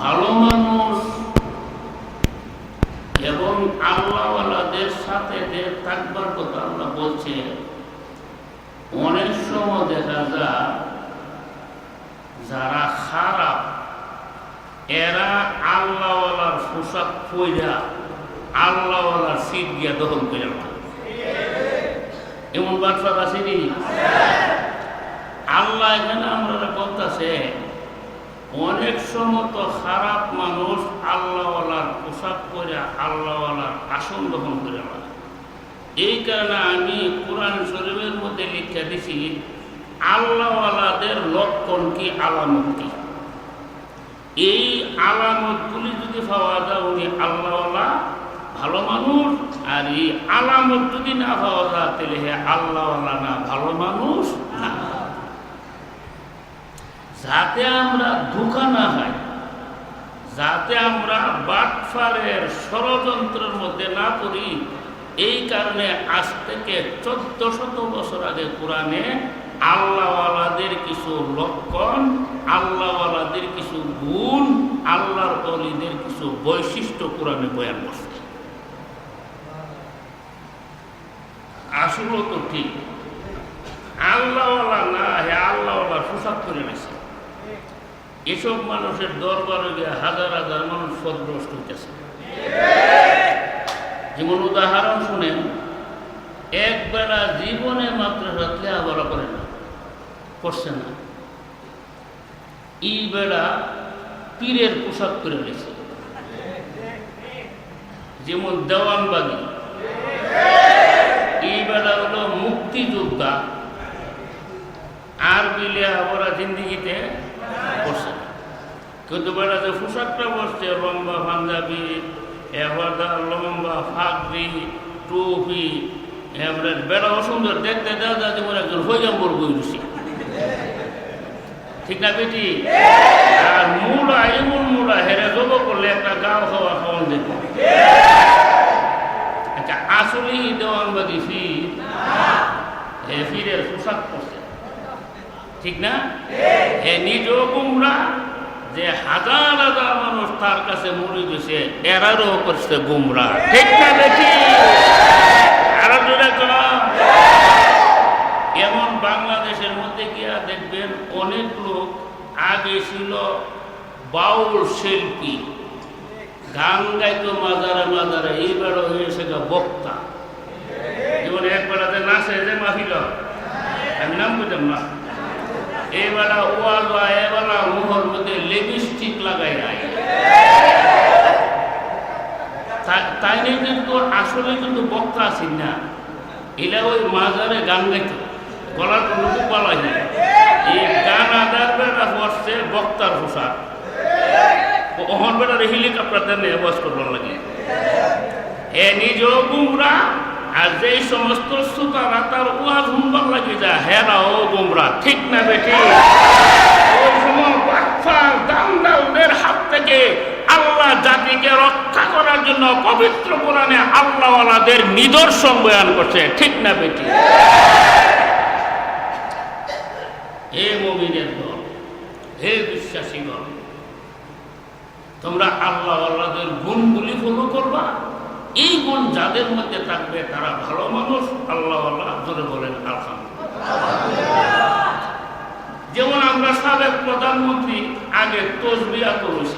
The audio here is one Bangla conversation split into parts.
ভালো মানুষ এবং আল্লাহওয়ালাদের সাথে থাকবার কথা আল্লাহ বলছে, অনেক সময় দেখা যায় যারা খারাপ, এরা আল্লাহওয়ালার পোশাক পইরা আল্লাহওয়ালার সিট গিয়া দখল করে এমন বাদশাহ আসেনি? আল্লাহ এখানে আমরা বলতেছে অনেক সময় তো খারাপ মানুষ আল্লাহওয়ালার পোশাক পরে আল্লাহওয়ালার আসন গ্রহণ করে এই কারণে আমি কোরআন শরীফের মধ্যে লিখে দিছি, আল্লাহওয়ালাদের লক্ষণ কি? আলামত কি? এই আলামতগুলি যদি পাওয়া যায়, উনি আল্লাহওয়ালা ভালো মানুষ, আর এই আলামত যদি না পাওয়া যায়, তাহলে হ্যাঁ আল্লাহওয়ালা না ভালো মানুষ না। যাতে আমরা ধোকা না হয় যাতে আমরা বাটফারের ষড়যন্ত্রের মধ্যে না পড়ি, এই কারণে আজ থেকে চোদ্দ শত বছর আগে কোরআনে আল্লাহওয়ালাদের কিছু লক্ষণ, আল্লাহওয়ালাদের কিছু গুণ, আল্লাহর অলিদের কিছু বৈশিষ্ট্য কোরআনে বয়ান করছে। আসলে তো ঠিক। আল্লাহওয়ালা না, হে আল্লাহওয়ালা পোশাক করে নিছে। এসব মানুষের দরবারে গিয়ে হাজার হাজার মানুষ সদগ্রস্ত হইতেছে। যেমন উদাহরণ শুনেন, এক বেলা জীবনে মাত্র লেখাপড়া করে না, করছে না। এই বেলা পীরের পোশাক করে নিয়েছে যেমন দেওয়ানবাগি। এই বেলা হলো মুক্তিযোদ্ধা। আর বিলে আমরা জিন্দিগিতে করছে কিন্তু বেলা যে পোশাকটা বসছে লম্বা পাঞ্জাবি, এবার লম্বা ফাগরি টুপি, এবারে বেড়া অসুন্দর, দেখতে দেওয়া একজন ঠিক না বেটি? আর মুড়া, এমন মুড়া, হেরে জব করলে একটা গাও খাওয়া খাওয়ান দেখব আচ্ছা আসলেই দেওয়ানবাদী ফির হে ফিরের পোশাক করছে ঠিক না? হে নিজেও গুমরা, যে হাজার হাজার মানুষ তার কাছে মরে গেছে, এরারও করছে গুমরা। ঠিক না জোরে এমন বাংলাদেশের মধ্যে গিয়া দেখবেন অনেক লোক আগে ছিল বাউল শিল্পী। গান গাইতো মাজারে মাজারে এইবার হয়েছে বক্তা। যেমন একবেলাতে নাচে যে মাহিল। আমি নাম বুঝলাম না। এবেলা ওয়াল এবেলা মুহর মধ্যে লিপস্টিক লাগাই নাই। তাই নিয়ে কিন্তু আসলে কিন্তু বক্তা আছেন না। এরা ওই মাজারে গান গাইতো। গলার কোনো বলা এই গান আদার বেড়া পড়ছে বক্তার পোশাক। ওহন বেড়ার হেলিকপ্টার দেন আওয়াজ করবার লাগে। এ নিজেও গুমরা আর যেই সমস্ত শ্রোতারা তার ওয়াজ শুনবার লাগে যা হেরা, ও গুমরা, ঠিক না বেটি? ওই সময় বাচ্চার দান্দালদের হাত থেকে আল্লাহ জাতিকে রক্ষা করার জন্য পবিত্র কোরআনে আল্লাহওয়ালাদের নিদর্শন বয়ান করছে, ঠিক না বেটি? হে মমিনের দল, হে বিশ্বাসী দল, তোমরা আল্লাহ আল্লাহদের গুণগুলি ফলো করবা? এই গুণ যাদের মধ্যে থাকবে তারা ভালো মানুষ, আল্লাহ আল্লাহ জোরে বলেন, আলহামদুলিল্লাহ। যেমন আমরা সাবেক প্রধানমন্ত্রী, আগে তসবিয়া করেছি।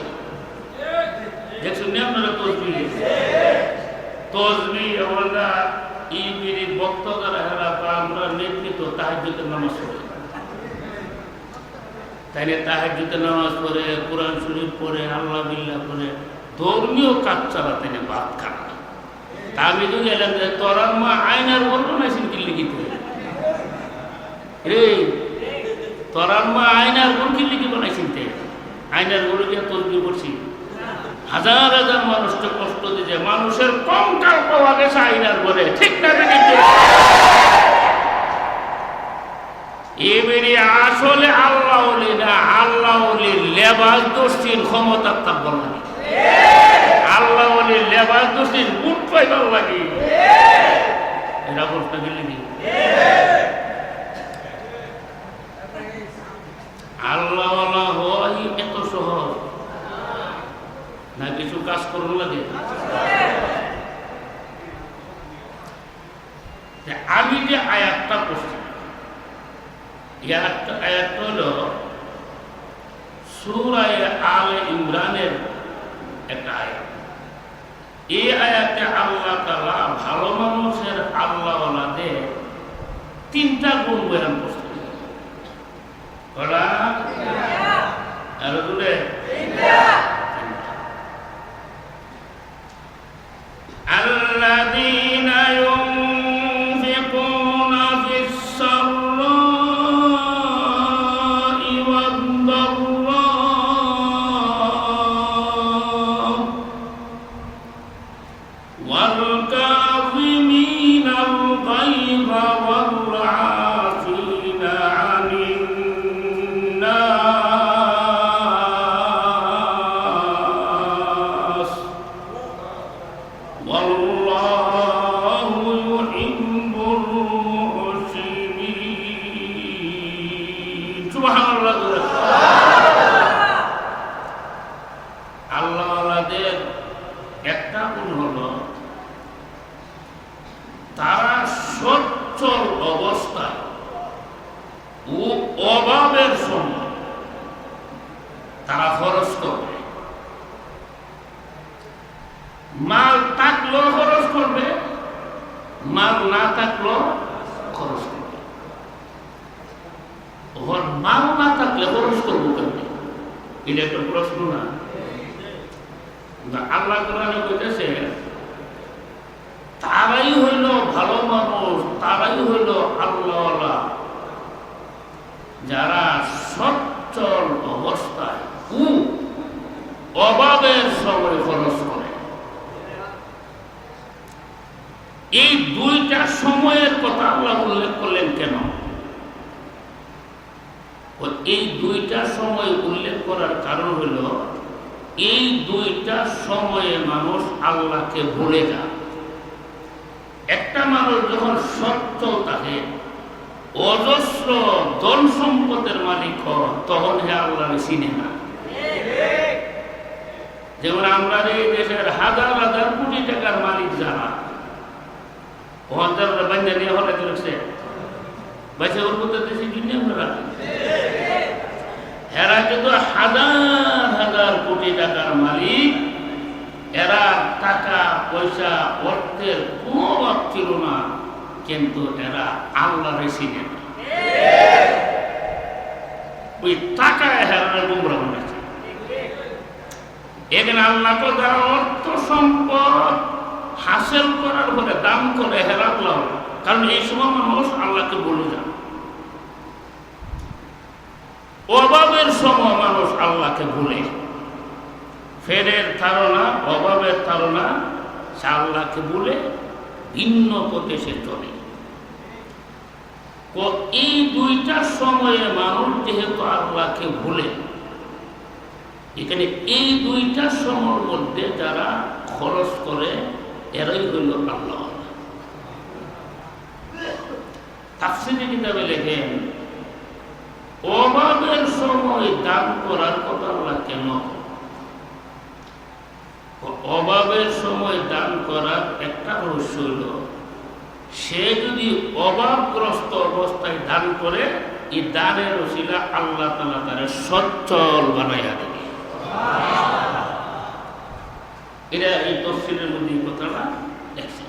আমরা নামাজ পড়ি। নামাজ পড়ে, কোরআন শরীফ পড়ে ধর্মীয় কাজ চালা তাইলে বাদ খান তা আমি যদি এলাম তোরার মা আয়নার বলব না সিনকি লিখিত? রে তোরার মা আয়নার গুণ কি লিখি বানাইছেন তে আয়নারগুলো গিয়ে তসবি করছি হাজার হাজার মানুষকে কষ্ট দিতে মানুষের কম কাল পাওয়া গেছে আয়নার বলে, ঠিক না বেরিয়ে এবারে আসলে আল্লাহ না আল্লাহ লেবাস দোষীর ক্ষমতা থাকবার লাগে আল্লাহ ওলির লেবাস দোষীর গুট পাইবার লাগে। এরা বলতে গেলে কি? আল্লাহ হওয়াই এত সহজ। না কিছু কাজ করুন লাগে? আমি যে আয়াতটা করছি আয়াতটা আয়াতটা হলো সুরায় আলে ইমরানের একটা আয়াত। এই আয়াতে আল্লাহ তালা ভালো মানুষের আল্লাহওয়ালাদের তিনটা গুণ বয়ান করছে আর দূরে আল্লাহ মাল থাকলেও খরচ করবে, মাল না থাকলেও খরচ করবে। ওর মাল না থাকলে খরচ করব কেমনি? এটা একটা প্রশ্ন না। আল্লাহ কোরআনে বলতেছে, তারাই হইল ভালো মানুষ, তারাই হইল আল্লাহ যারা সচ্ছল অবস্থায় অভাবের সময় খরচ করে এই দুইটা সময়ের কথা আল্লাহ উল্লেখ করলেন কেন? এই দুইটা সময় উল্লেখ করার কারণ হল, এই দুইটা সময়ে মানুষ আল্লাহকে ভুলে যায়। একটা মানুষ যখন সত্য থাকে, অজস্র ধন সম্পদের মালিক হয়, তখন হে আল্লাহর চিনে না। যেমন আমরা এই দেশের হাজার হাজার কোটি টাকার মালিক যারা হাজার বান্ধা দিয়ে হলে চলেছে বাইশে ওর মধ্যে দেশে কিনে আমরা এরা কিন্তু হাজার হাজার কোটি টাকার মালিক, এরা টাকা, পয়সা, অর্থের কোনো অভাব ছিল না, কিন্তু এরা আল্লাহ না ওই টাকা হেরার গুমরা বলেছে এখানে আল্লাহ তো যারা অর্থ সম্পদ হাসিল করার পরে দাম করে হেরাতলাম কারণ এই সময় মানুষ আল্লাহকে বলে যান অভাবের সময় মানুষ আল্লাহকে ভুলে ফেরের ধারণা, অভাবের ধারণা, সে আল্লাহকে ভুলে ভিন্ন পথে সে চলে। এই দুইটা সময়ে মানুষ যেহেতু আল্লাহকে ভুলে এখানে এই দুইটা সময়ের মধ্যে যারা খরচ করে এরাই হইল আল্লাহ। তাফসিরি কিতাবে লেখেন, অভাবের সময় দান করার কথা আল্লাহ কেন অভাবের সময় দান করার একটা রহস্য হইল সে যদি অভাবগ্রস্ত অবস্থায় দান করে, এই দানের রসিলা আল্লাহ তালা তারা সচ্ছল বানাইয়া দেবে। এটা এই তফসিলের মধ্যে এই কথাটা দেখছি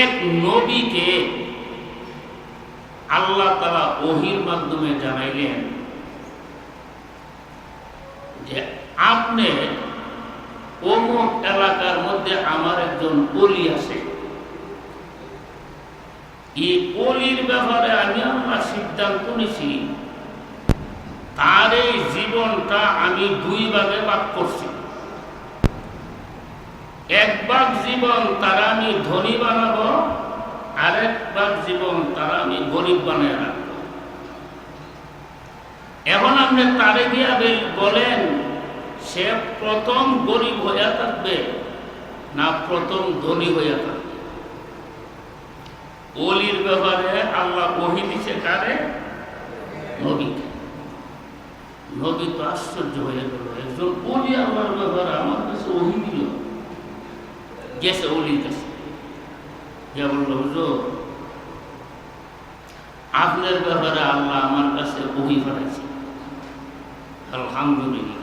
এক নবীকে আল্লাহ তারা ওহির মাধ্যমে জানাইলেন যে, আপনি অমুক এলাকার মধ্যে আমার একজন অলি আছে। এই অলির ব্যাপারে আমি আমার সিদ্ধান্ত নিছি। তার এই জীবনটা আমি দুই ভাগে ভাগ করছি। এক ভাগ জীবন তারা আমি ধনী বানাবো, আরেক ভাগ জীবন তারা আমি গরিব বানিয়ে রাখব। এখন আপনি তারে গিয়া বলেন, সে প্রথম গরিব হইয়া থাকবে না প্রথম ধনী হইয়া থাকবে? অলির ব্যাপারে আল্লাহ বহি দিছে কারে? নবীকে। নবী তো আশ্চর্য হয়ে গেল। একজন আমার ব্যাপারে আমার কাছে দিল। গেছে অলির কাছে। গিয়ে বলল, হুজুর, আপনার ব্যাপারে আল্লাহ আমার কাছে পাঠাইছে আলহামদুলিল্লাহ।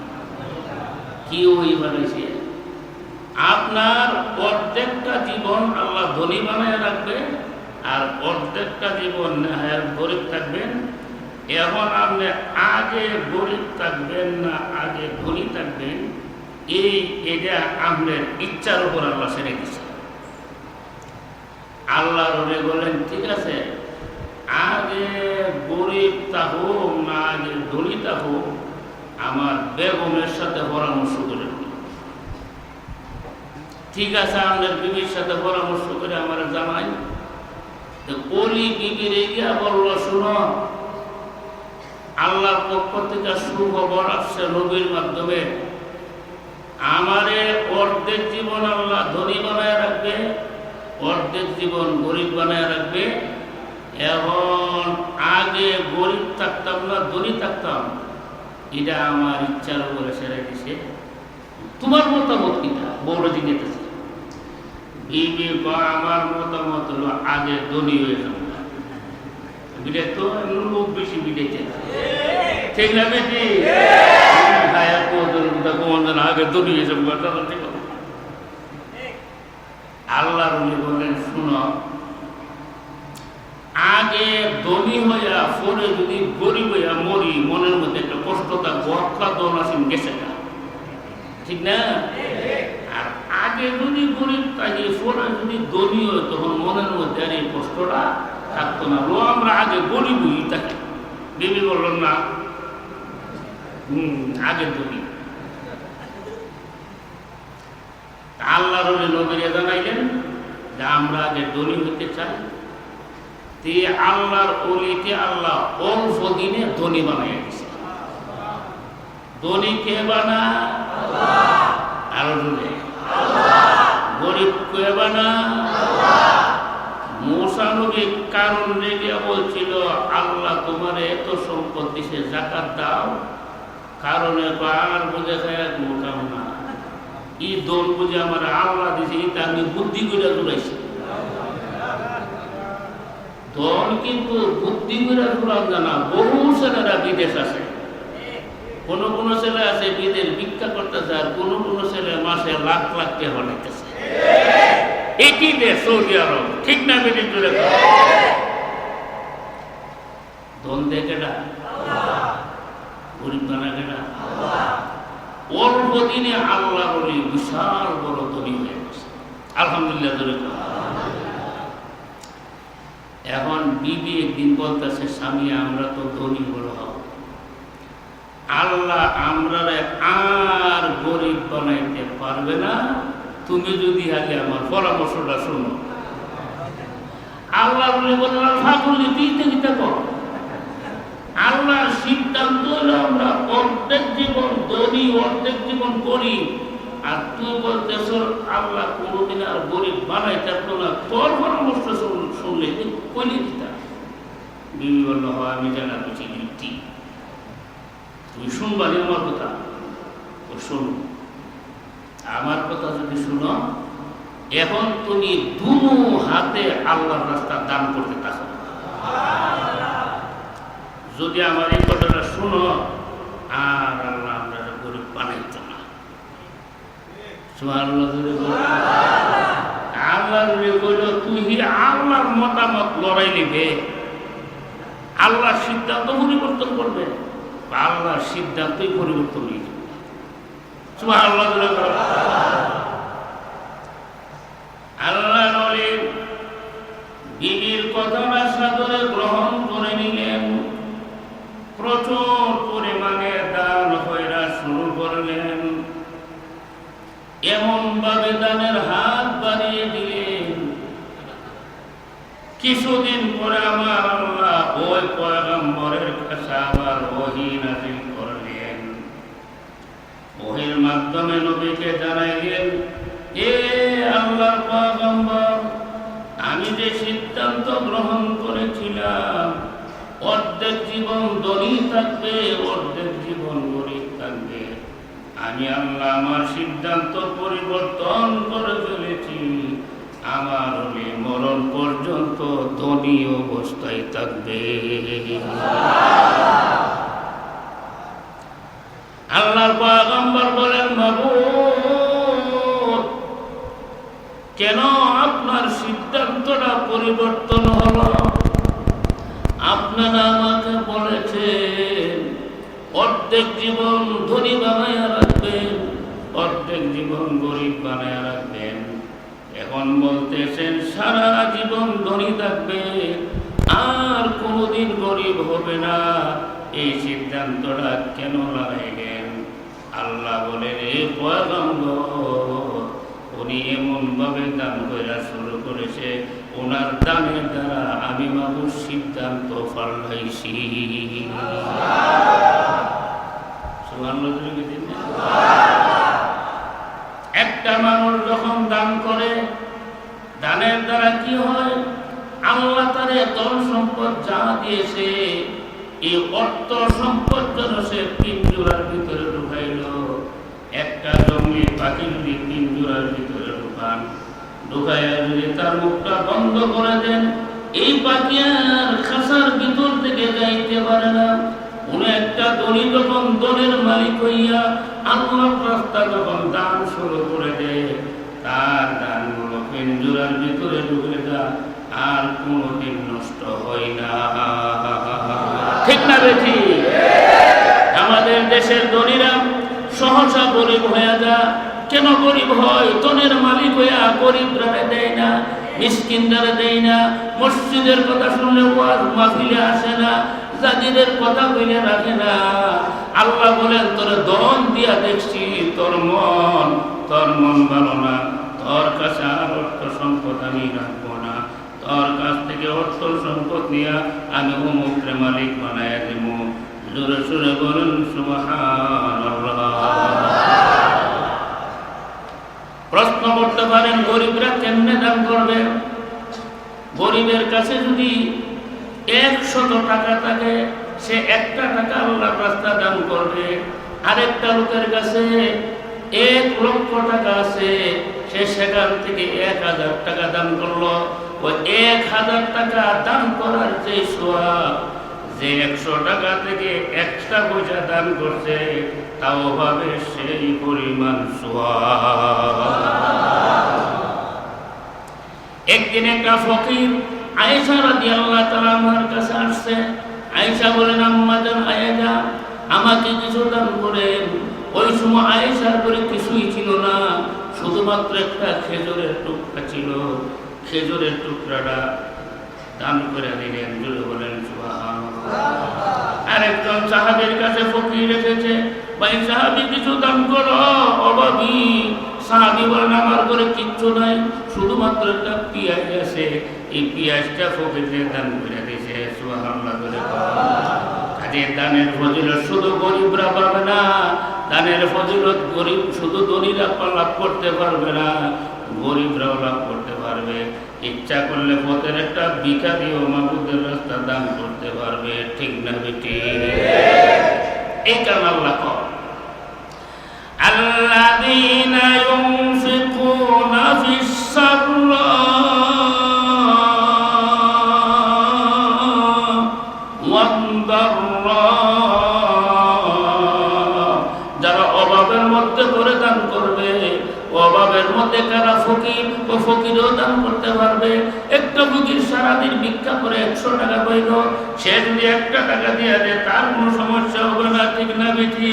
কি ওহি পাঠাইছে আপনার প্রত্যেকটা জীবন আল্লাহ ধনী বানায় রাখবে আর অর্ধেকটা জীবন নেহায়াত গরিব থাকবেন এখন আপনি আগে গরিব থাকবেন না, আগে ধনী থাকবেন, এই এটা আপনার ইচ্ছার উপর আল্লাহ ছেড়ে দিচ্ছে আল্লাহ রবে বলেন, ঠিক আছে, আগে গরিব তা হোক না আগে ধনী তা হোক আমার বেগমের সাথে পরামর্শ করে ঠিক আছে, আপনার বিবির সাথে পরামর্শ করে আমার জানাই। তো কলি বিবির গিয়া বলল, শুনো আল্লাহর পক্ষ থেকে সুখবর আসছে নবীর মাধ্যমে। আমারে অর্ধেক জীবন আল্লাহ ধনী বানায় রাখবে, অর্ধেক জীবন গরিব বানায় রাখবে। এখন আগে গরিব থাকতাম না, ধনী থাকতাম। এটা আমার ইচ্ছার উপরে সেরে দিছে। তোমার মতামত কিনা বড় জিনিস আমার মতামত হলো, আগে ধনী হয়ে যাব বিটে তো লোক বেশি বিটেছে ঠিক না যাব ঠিক আল্লাহ রুলি বলেন শুনো, আগে ধনী হইয়া, পরে যদি গরিব হইয়া মরি, মনের মধ্যে একটা কষ্ট থাকব অক্ষা দল আসেন না। ঠিক না? আর আগে যদি গরিব থাকি, পরে যদি ধনী হয়, তখন মনের মধ্যে আর এই কষ্টটা থাকতো না। লো আমরা আগে গরিব হই থাকি। দেবী বলল, না, হম, আগে ধনী আল্লাহ রবি নবীরে জানাইলেন যে আমরা আগে ধনী হইতে চাই। তে আল্লাহর অলিতে আল্লাহ অল্প দিনে ধনী বানাই দিছে। ধনী কে বানা আরও গরিব কে বানা মোসানবী কারণ রেগে বলছিল, আল্লাহ তোমার এত সম্পদ দিছে জাকাত দাও। কারণে আর বুঝে খায় মোটাম না। ই দোল বুঝে আমার আল্লাহ দিছে, এটা আমি বুদ্ধি করে জুড়াইছি দল কিন্তু বুদ্ধি করে জুড়াম জানা, বহু ছেলেরা বিদেশ আছে। কোন কোন ছেলে আছে বিদেশ ভিক্ষা করতেছে আর কোন কোন ছেলে মাসে লাখ লাখ বানাইতেছে একই দেশ সৌদি আরব, ঠিক না বেদিন জুড়ে ধন কেটা গরিব বানা কেটা অল্প দিনে আল্লাহ বলি বিশাল বড় ধনী হয়ে গেছে। আলহামদুলিল্লাহ এখন বিবি একদিন বলতেছে, স্বামী, আমরা তো ধনী বড় হব। আল্লাহ আমরা আর গরিব বানাইতে পারবে না। তুমি যদি আগে আমার পরামর্শটা শোনো। আল্লাহ বলে বললাম তুই থেকে কর। আল্লাহর সিদ্ধান্ত হলো আমরা অর্ধেক জীবন ধনী, অর্ধেক জীবন করি আর তুই বলতেছ, আল্লাহ কোনোদিন আর গরিব বানাই থাকতো না। তোর পরামর্শ শুন- শুনলে তুই কইলে দিতা বিবি বলল হয় আমি জানা বুঝি লিখতি তুমি শুনবানি আমার কথা। ও শোনো। আমার কথা যদি শুনো, এখন তুমি দুনো হাতে আল্লাহর রাস্তা দান করতে থাকো। যদি আমার এই কথাটা শুনো, আর আল্লাহ আমরা গরিব বানাইতো না। আল্লাহ তুই আল্লাহর মতামত লড়াই নেবে, আল্লাহর সিদ্ধান্ত পরিবর্তন করবে। আল্লাহর সিদ্ধান্তই পরিবর্তন নিয়ে যাবে সুবহানাল্লাহ জোরে বলো। আল্লাহ গ্রহণ করে নিলেন। প্রচুর পরিমাণে দান শুরু দানের হাত বাড়িয়ে কিছুদিন পরে আমার আল্লাহ ওই পয়গম্বরের কাছে আবার ওহি ওহির মাধ্যমে নবীকে জানাইলেন, এ আল্লাহর পয়গম্বর, আমি যে সিদ্ধান্ত গ্রহণ করেছিলাম, অর্ধেক জীবন ধনী থাকবে, অর্ধেক জীবন গরিব থাকবে। আমি আল্লাহ আমার সিদ্ধান্ত পরিবর্তন করে ফেলেছি। আমার মরণ পর্যন্ত ধনী অবস্থায় থাকবে আল্লাহর পয়গম্বর বলেন বাবু কেন আপনার সিদ্ধান্তটা পরিবর্তন হলো। আপনারা আমাকে বলেছেন, অর্ধেক জীবন ধনী বানাইয়া রাখবেন, অর্ধেক জীবন গরিব বানাইয়া রাখবেন। এখন বলতেছেন, সারা জীবন ধনী থাকবে, আর কোনোদিন গরিব হবে না। এই সিদ্ধান্তটা কেন লাগাইলেন? আল্লাহ বলেন এই পয়গম্বর, উনি এমনভাবে দান করা শুরু করেছে ওনার দানের দ্বারা আমি বাবুর সিদ্ধান্ত না? একটা মানুষ যখন দান করে, দানের দ্বারা কি হয়? আল্লাহ তারে ধন সম্পদ যা দিয়েছে, এই অর্থ সম্পদ যেন সে পিঞ্জুরার ভিতরে ঢুকাইল। একটা জঙ্গলি পাখি যদি পিঞ্জুরার ভিতরে ঢুকান তার মুখটা বন্ধ করে দেন, এই পাখি আর খাসার ভিতর থেকে যাইতে পারে না। উনি একটা দড়ি যখন দলের মালিক হইয়া আল্লাহর রাস্তা যখন দান শুরু করে দেয়, তার দানগুলো পিঞ্জুরার ভিতরে ঢুকে যা আর কোনোদিন নষ্ট হয় না। ঠিক না বেঠি আমাদের দেশের ধনীরা সহসা গরিব হয়ে যা কেন গরিব হয়? তনের মালিক হইয়া গরিবরা দেয় না মিসকিনদারে দেয় না, মসজিদের কথা শুনলে মাহফিলে আসে না, জাজিদের কথা কইলে রাখে না। আল্লাহ বলেন, তোর দন দিয়া দেখছি, তোর মন তোর মন ভালো না, তোর কাছে আর অর্থ সম্পদ আমি রাখব না। তোর কাছ থেকে অর্থ সম্পদ নিয়া আমি অমুকরে মালিক বানায় দেব। জোরে সুরে বলুন প্রশ্ন করতে পারেন গরিবরা কেমনে দান করবে। গরিবের কাছে যদি একশত টাকা থাকে, সে একটা টাকা আল্লাহর রাস্তা দান করবে। আরেকটা লোকের কাছে এক লক্ষ টাকা আছে, সে সেখান থেকে এক হাজার টাকা দান করল। ওই এক হাজার টাকা দান করার যে সোয়াব যে একশো টাকা থেকে একটা পয়সা দান করছে, তাও পাবে সেই পরিমাণ সোয়াব একদিন একটা ফকির আয়েশা রাদি আল্লাহ তালা আমার কাছে আসছে। আয়েশা বলেন, আম্মা জান আয়েশা আমাকে কিছু দান করেন। ওই সময় আয়েশার করে কিছুই ছিল না, শুধুমাত্র একটা খেজুরের টুকরা ছিল। খেজুরের টুকরাটা দান করে দিলেন জুড়ে বলেন আরেকজন সাহাবের কাছে ফকির রেখেছে ভাই সাহাবি, কিছু দান করো, অভাবী। সাহাবি বলেন, আমার ঘরে কিচ্ছু নাই। শুধুমাত্র একটা পিঁয়াজ আছে, এই পিঁয়াজটা ফকিরদের দান করে দিয়েছে। সুবহানাল্লাহ করে কাজে দানের ফজিলত শুধু গরিবরা পাবে না, দানের ফজিলত গরিব, শুধু ধনীরা লাভ করতে পারবে না, গরিবরাও লাভ করতে পারবে। ইচ্ছা করলে পথের একটা ভিখারিও মাহবুদের রাস্তা দান করতে পারবে। ঠিক না বেটি এই কারণ আল্লাহ কর ফকির, ও ফকিরও দান করতে পারবে। একটা ফকির সারাদিন ভিক্ষা করে একশো টাকা সে যদি একটা টাকা দিয়ে দেয়, তার কোনো সমস্যা হবে না, ঠিক না বেঠি?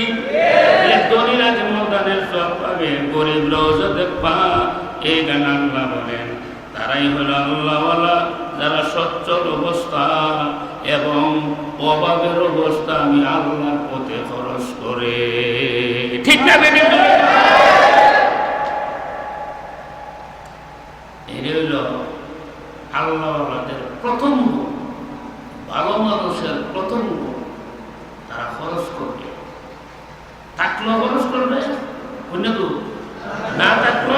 সব পাবে। গান আল্লাহ বলেন। তারাই হলো আল্লাহওয়ালা, যারা সচ্ছল অবস্থা এবং অভাবের অবস্থা আমি আল্লাহর পথে খরচ করে। ঠিক না বেঠি এটা হইল আল্লাহদের প্রথম গুণ ভালো মানুষের প্রথম গুণ তারা খরচ করবে থাকলেও খরচ করবে অন্য তো না থাকল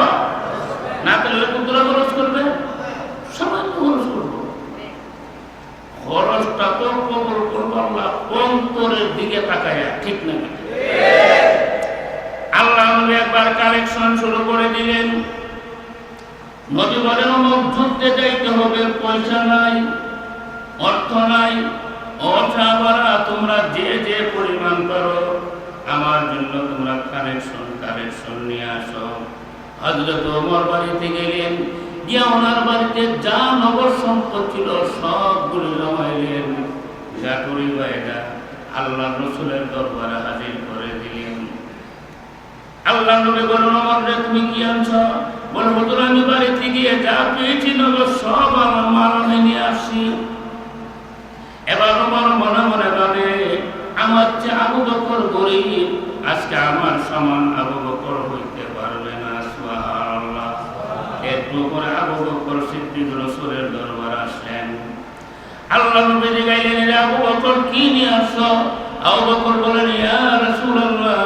না থাকলে কুতরা খরচ করবে সামান্য খরচ করব খরচটা তো কবল করব উপরের দিকে তাকায়া ঠিক না আল্লাহ নবী একবার কালেকশন শুরু করে দিলেন নবী বলেন অমুক যুদ্ধে যাইতে হবে পয়সা নাই, অর্থ নাই অসাবরা তোমরা যে যে পরিমাণ করো, আমার জন্য তোমরা কালেকশন কালেকশন নিয়ে আসো। হজরত ওমর বাড়িতে গেলেন, গিয়ে ওনার বাড়িতে যা নগর সম্পদ ছিল সবগুলো জমাইলেন। গাটুরি বাইরা আল্লাহ রসুলের দরবারে হাজির করে দিলেন। আল্লাহ নবী বলেন, ওমর তুমি কি আনছো? বলে হুজুর আমি বাড়িতে গিয়ে যা পেয়েছি নগর সব আমার আমি নিয়ে আসি। এবার আমার মনে মনে ভাবে, আমার যে আবু বকর গরিব, আজকে আমার সমান আবু বকর হইতে পারবে না একটু পরে আবু বকর সিদ্দিক রসুলের দরবার আসলেন। আল্লাহ নবী জিগাইলেন রে আবু বকর, কি নিয়ে আসছো আবু বকর বলেন ইয়া রাসূলুল্লাহ,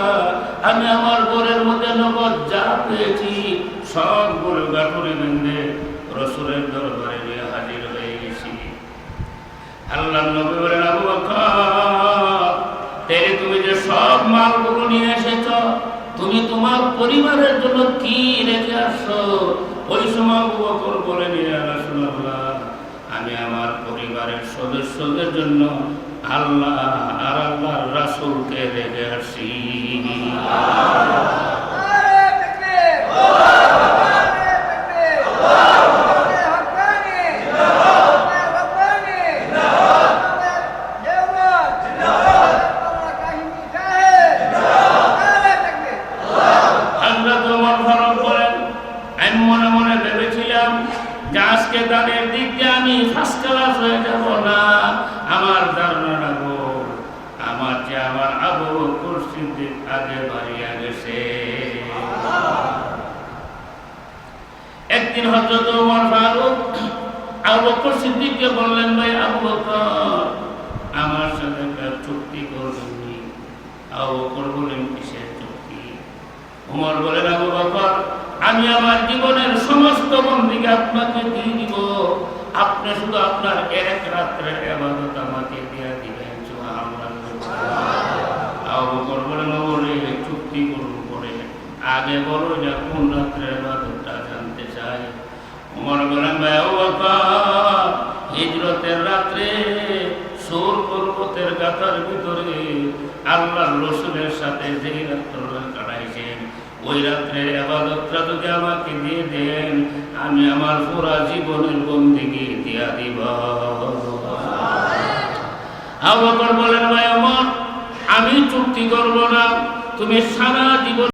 আমি আমার ঘরের মধ্যে নগদ যা পেয়েছি সবগুলো করে বেঁধে রসুলের দরবারে নিয়ে হাজির হয়ে গেছি। আল্লাহ নবী বলেন, আবু তেরে তুমি যে সব মালগুলো নিয়ে এসেছ, তুমি তোমার পরিবারের জন্য কি রেখে আসছো? ওই সময় আবু বকর রাসূলুল্লাহ, আমি আমার পরিবারের সদস্যদের জন্য আল্লাহ আর আল্লাহর রাসূলকে রেখে আসি Whoa! আমি আমার জীবনের সমস্ত বন্দিকে আপনাকে দিয়ে দিব। আপনি শুধু আপনার এক রাত্রে এবাদত আমাকে দিয়ে দিবেন। চুক্তি করুন পরে। আগে বলো যে কোন রাত্রের এবাদতটা জানতে চাই। ওমর বলেন, ভাই হিজরতের রাত্রে সোর পর্বতের গাথার ভিতরে আল্লাহ রসুলের সাথে যেই কাটাইছেন ওই রাত্রে আবাদতটা তোকে আমাকে দিয়ে দেন আমি আমার পুরা জীবনের বন্দিকে দিয়া দিব আবু বলেন, ভাই আমার, আমি চুক্তি করব না। তুমি সারা জীবন